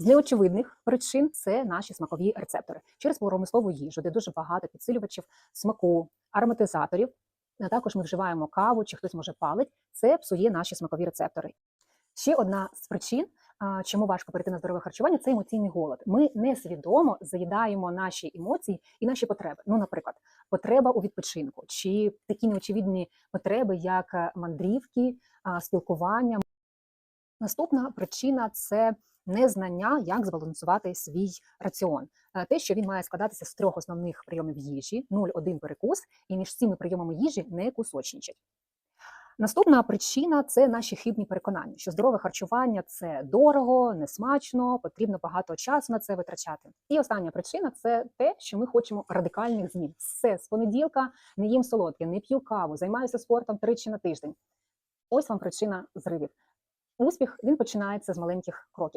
З неочевидних причин це наші смакові рецептори через промислову їжу, де дуже багато підсилювачів смаку, ароматизаторів. А також ми вживаємо каву, чи хтось може палить. Це псує наші смакові рецептори. Ще одна з причин, чому важко перейти на здорове харчування, це емоційний голод. Ми несвідомо заїдаємо наші емоції і наші потреби. Ну, наприклад, потреба у відпочинку, чи такі неочевидні потреби, як мандрівки, спілкування. Наступна причина це незнання, як збалансувати свій раціон. Е, Те, що він має складатися з трьох основних прийомів їжі: 0,1 перекус, і між цими прийомами їжі не кусочничать. Наступна причина це наші хибні переконання, що здорове харчування це дорого, несмачно, потрібно багато часу на це витрачати. І остання причина це те, що ми хочемо радикальних змін. Все з понеділка не їм солодке, не п'ю каву, займаюся спортом тричі на тиждень. Ось вам причина зривів. Успіх він починається з маленьких кроків.